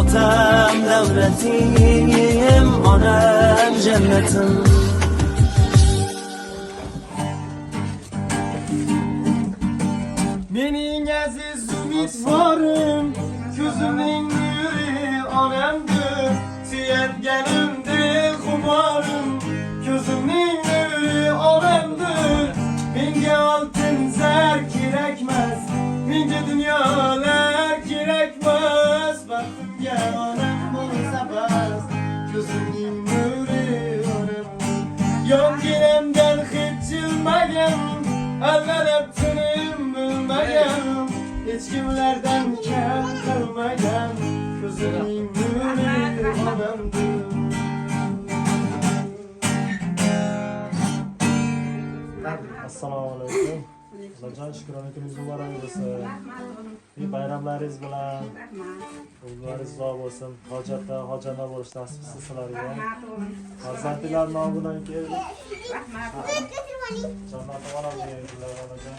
otam davlatim onam jannatim. Mening aziz umidvorim Ko'zimning nuri onamdir Suyanganimdek xumorim Ko'zimning nuri onamdir Menga oltin zar kerakmas Menga dunyolar Hech kimlardan kam qilmagan Ko'zimning nuri onamdir assalomu alaykum xudojon shukrona kuningiz muborak bo'lsin и bayramlaringiz bilan umringiz uzoq bo'lsin hojatda hojatda bo'lish nasib qilsin sizlarga farzandlar nomidan keldik jannat olam deganlar onajon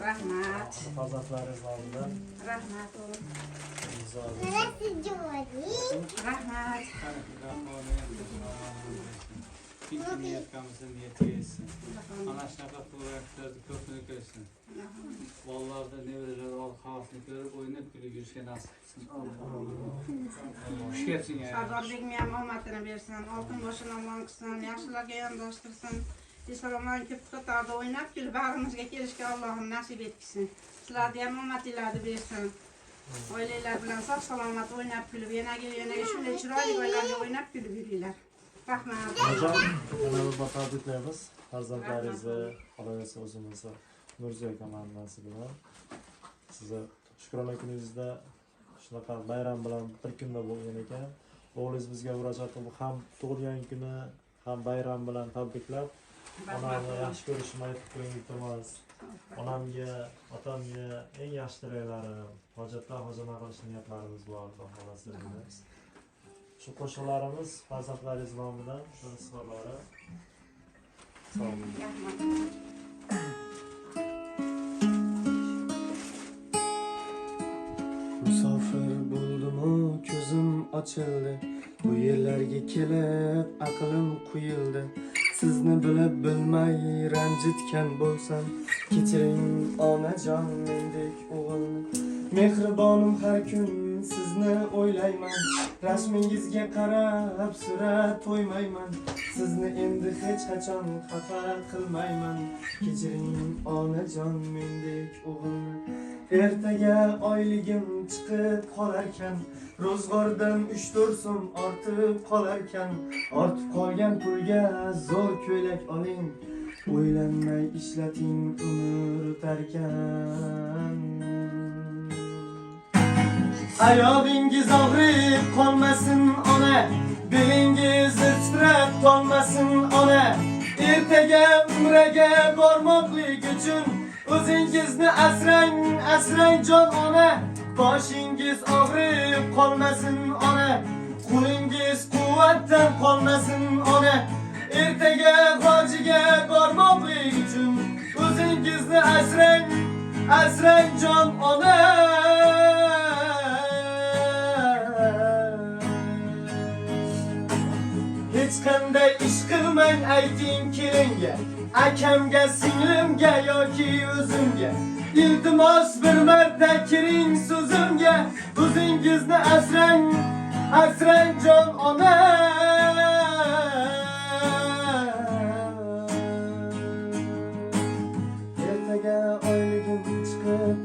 Rahmat, farzandlaringiz nomidan rahmat imzo Rahmat. Bitti niyet kalmasın niyeti geçsin. Ana şaka kuvvetlerdi köprünü görsün. Vallahi da ne verir al hafını görüp oynayıp gülü gülüşe nasip etsin. Hoş geldin ya. Sardarbek miyam omadını versin, altın başına manksın, yaşlılarga yondashtirsin. İslam'ın köp qatarda oynab kulib bag'rimizga kelishga Allohim nasib etsin. Sizlarga ham omadinglarni bersin. Oilalar bilan sog' salomat o'ynab kulib, yanaga yanaga shunday chiroyli oylarga o'ynab kulib yuringlar. Rahmat. onajon yana bir bor tabriklaymiz farzandlaringizni qolaversa o'zimizni nurziyo komandasi bilan sizni shukrona kuningizda shunaqa bayram bilan bir kunda bo'lgan ekan o'g'lingiz bizga murojaat qilib ham tug'ilgan kuni ham bayram bilan tabriklab onamni yaxshi ko'rishimni aytib qo'ying iltimos onamga otamga eng yaxshi tilaklarim hojatlar hojatlar qilish niyatlarimiz bor xohlasa deymiz shu qo'shiqlarimiz farzandlaringiz nomidan izhorlari sog' bo'ling Rahmat. Musofir bo'ldimu ko'zim ochildi Bu yerlarga kelib aqlim quyildi Sizni bilib bilmay ranjitgan bo'lsam Kechiring onajon mendek o'g'ilni Mehribonim har kun sizni o'ylayman. Rasmingizga qarab surat to'ymayman. Sizni endi hech qachon xafa qilmayman Kechiring onajon mendek o'g'ilni Ertaga oyligim chiqib qolarkan Ro'zg'ordan 3-4 so'm ortib qolarkan Ortib qolgan pulga zo'r ko'ylak oling O'ylanmay ishlating umr o'tarkan Oyog'ingiz og'rib qolmasin ona Belingiz titrab qolmasin ona Ertaga umraga bormoqlik uchun O'zingizni asrang, asrang jon ona Boshingiz og'rib qolmasin ona Qo'lingiz quvvatdan qolmasin ona Ertaga hojiga bormoqlik uchun O'zingizni asrang, asrang jon ona Hech qanday ish qilmang ayting kelinga Akamga, singlimga yoki o'zimga Iltimos bir marta kiring so'zimga O'zingizni asrang, asrang jon ona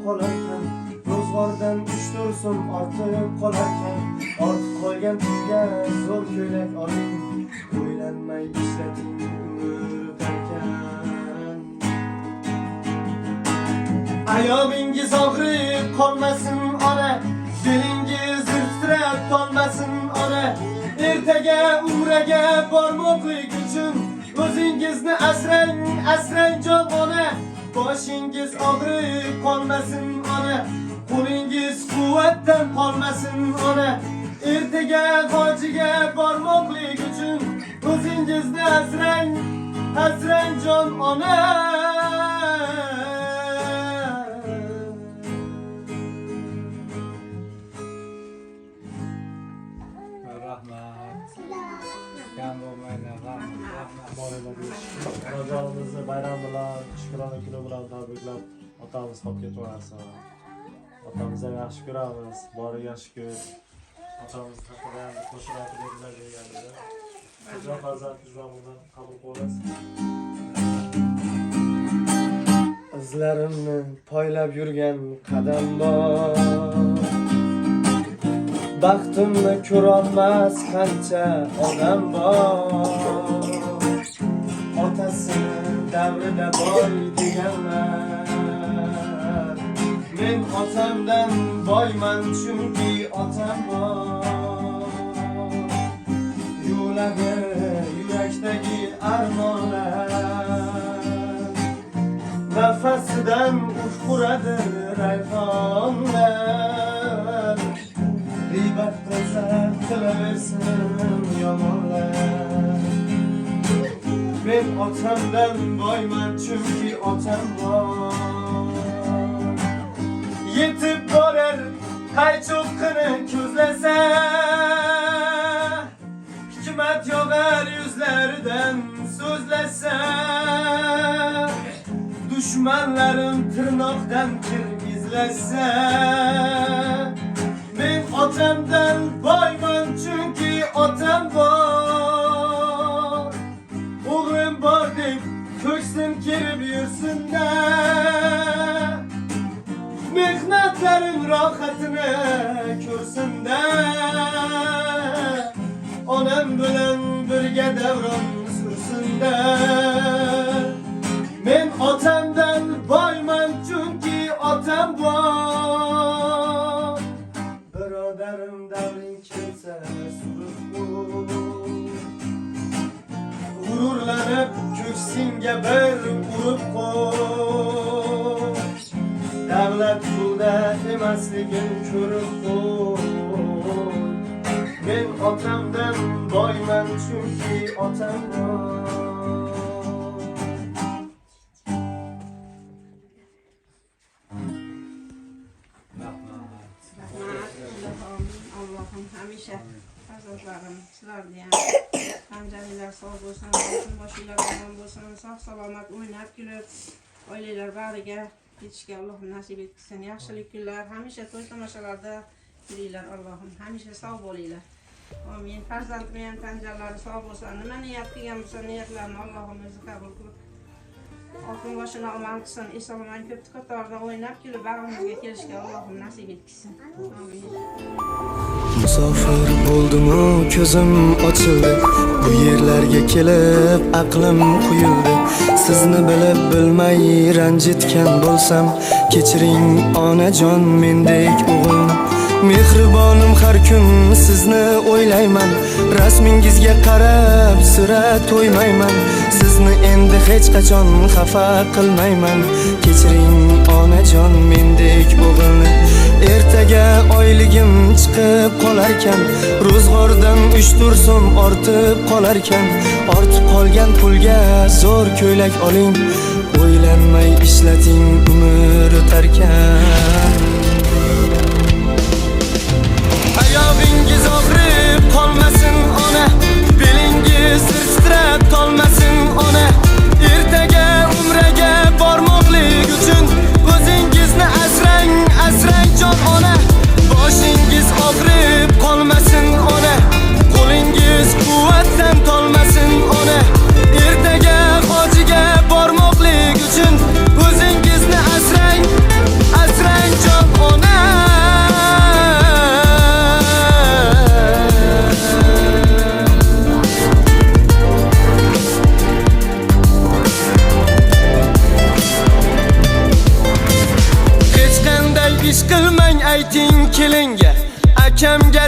qolarkan Ro'zg'ordan 3-4 so'm ortib qolarkan Qolgan pulga zo'r ko'ylak oling O'ylanmay ishlating umr o'tarkan Ayog'ingiz og'rib qolmasin ona Dilingiz titrab qolmasin ona Ertaga umraga bormoqlik uchun O'zingizni asrang, asrang jon ona Boshingiz og'rib qolmasin ona Qo'lingiz quvvatdan qolmasin ona İrtige, facige, parmaklı gücün Bu zincizde esren, esren can anne Rajamızı bayram bilan shukrona kuni bilan tabriklab otamiz qolib ketaversin otamizga yaxshi ko'ramiz boriga shukur otamiz haqida ham qo'shiq aytib deganida qachon farzandingizdan bundan qabul qilasiz izlarimni poylab yurgan qadam bor baxtimni ko'rolmas qancha odam bor otasini davrida boy deganlar men otamdan boyman chunki otam bor yo'lagi yurakdagi armonlar Nafesinden uçkuradı rayhanlar Gıybet kılsa kılıversin yamanlar. Ben otamdan boyman çünkü otam var Yetip borar hay çokkını közlese. Hikmet yağar yüzlerden sözlese. Düşmanların tırnaktan kir izlese rahatını körsün de Onam bilen birge devran sürsün de Men otamdan boyman chunki otam bor Birodarim davring kelsa surib G'ururlanib ko'ksingga bir urib qo'y Emasligin ko'rib qo'y Men otamdan boyman chunki otam bor Rahmat. Rahmat, Allah'ım, hamisha farzandlarim sizlarni ham hamjamiylar sog' bo'lsin, boshim boshinglar omon bo'lsin, sog' salomat o'ynab kulib, oilalar bariga yetishga Allohim nasib etsin. Yaxshilik kunlar, hamisha to'y tomoshalarda yuringlar Allohim, hamisha sog' bo'linglar. Amin. Farzandim ham tanjalari sog' bo'lsin. Nima niyat qilgan bo'lsa, niyatlarini Allohim o'zi qabul qilib Oltin boshini omon qilsin, eson-omon ko'p qatorda o'ynab kulib bag'rimizga kelishga Allohim nasib etsin. Amin. Musofir bo'ldimu ko'zim ochildi Bu yerlarga kelib aqlim quyildi Sizni bilib bilmay ranjitgan bo'lsam Kechiring onajon mendek o'g'il Mehribonim har kun sizni o'ylayman. Rasmingizga qarab sira to'ymayman. Sizni endi hech qachon xafa qilmayman Kechiring onajon mendek o'g'ilni Ertaga oyligim chiqib qolarkan Ro'zg'ordan 3 so'm ortib qolarkan. Ortib qolgan pulga zo'r ko'ylak oling O'ylanmay ishlating umr o'tarkan. Oyog'ingiz og'rib qolmasin ona Belingiz titrab tolmasin ona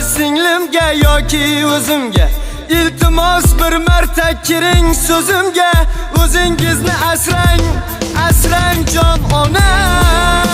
singlimga yoki o'zimga? Iltimos bir marta kiring so'zimga. O'zingizni asrang asrang jon onam.